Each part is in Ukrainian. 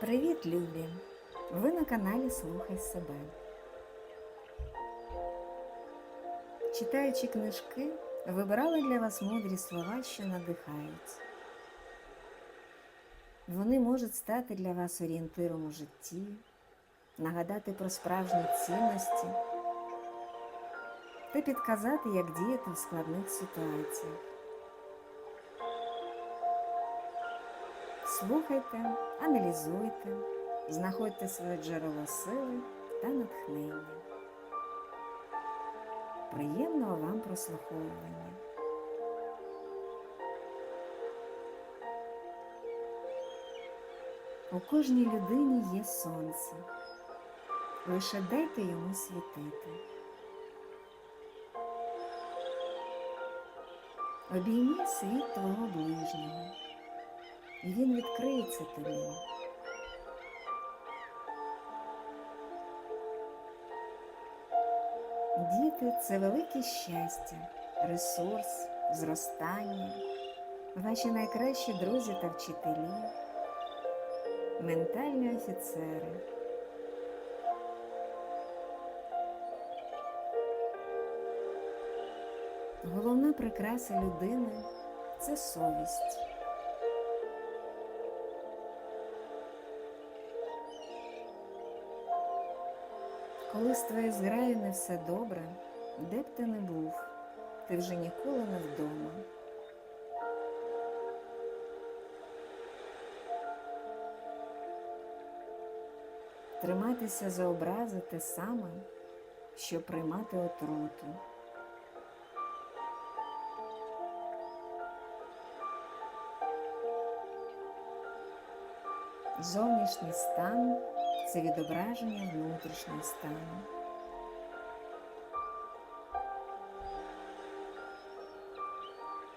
Привіт, любі! Ви на каналі Слухай себе. Читаючи книжки, вибирала для вас мудрі слова, що надихають. Вони можуть стати для вас орієнтиром у житті, нагадати про справжні цінності та підказати, як діяти в складних ситуаціях. Слухайте, аналізуйте, знаходьте своє джерело сили та натхнення. Приємного вам прослуховування. У кожній людині є сонце. Лише дайте йому світити. Обійми світ твого ближнього, і він відкриється тобі. Діти це велике щастя, ресурс, зростання, ваші найкращі друзі та вчителі, ментальні офіцери. Головна прикраса людини це совість. Коли з твоєю зграєю не все добре, де б ти не був, ти вже ніколи не вдома. Триматися за образи те саме, що приймати отруту. Зовнішній стан це відображення внутрішнього стану.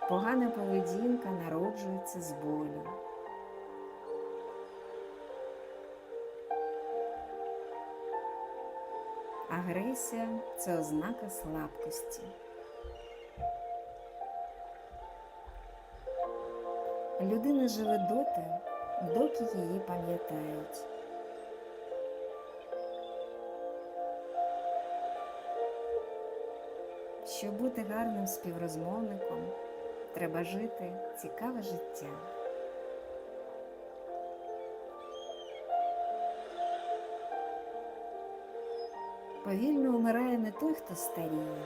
Погана поведінка народжується з болю. Агресія це ознака слабкості. Людина живе доти, доки її пам'ятають. Щоб бути гарним співрозмовником, треба жити цікаве життя. Повільно умирає не той, хто старіє,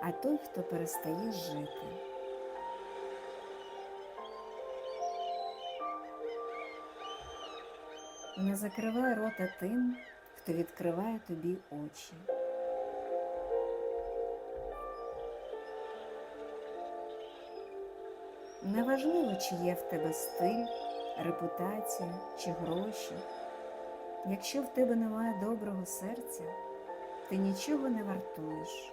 а той, хто перестає жити. Не закривай рота тим, хто відкриває тобі очі. Неважливо, чи є в тебе стиль, репутація чи гроші. Якщо в тебе немає доброго серця, ти нічого не вартуєш.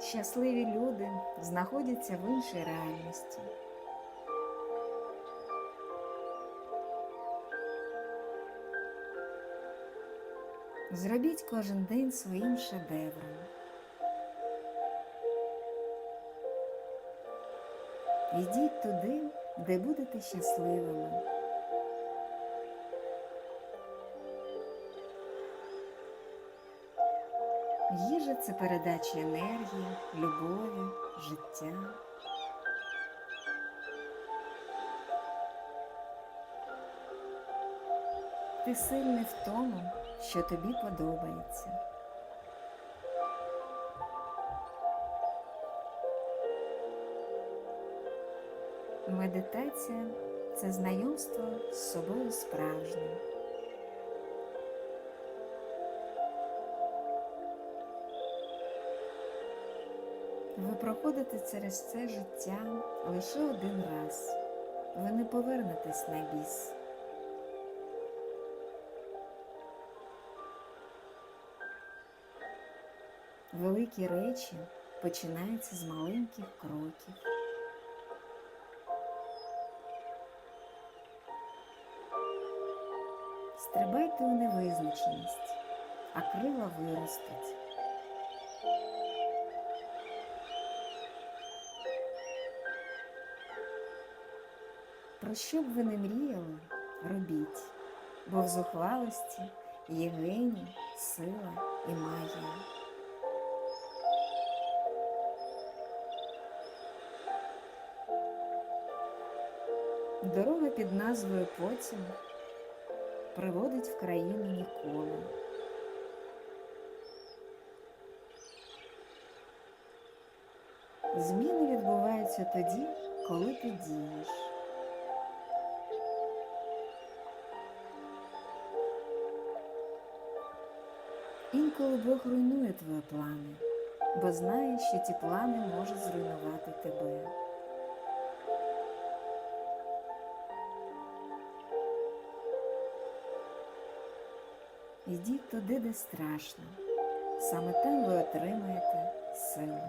Щасливі люди знаходяться в іншій реальності. Зробіть кожен день своїм шедевром. Йдіть туди, де будете щасливими. Їжа це передача енергії, любові, життя. Ти сильний в тому, що тобі подобається. Медитація це знайомство з собою справжнім. Ви проходите через це життя лише один раз. Ви не повернетесь на біс. Великі речі починаються з маленьких кроків. Стрибайте у невизначеність, а крила виростуть. Про що б ви не мріяли, робіть, бо в зухвалості є гені, сила і магія. Дорога під назвою Потім приводить в країну ніколи. Зміни відбуваються тоді, коли ти дієш. Інколи Бог руйнує твої плани, бо знає, що ті плани можуть зруйнувати тебе. Йдіть туди, де страшно. Саме там ви отримаєте силу.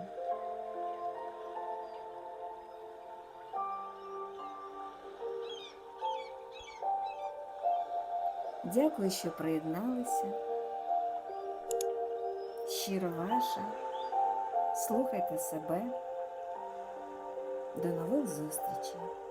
Дякую, що приєдналися. Щиро ваша. Слухайте себе. До нових зустрічей!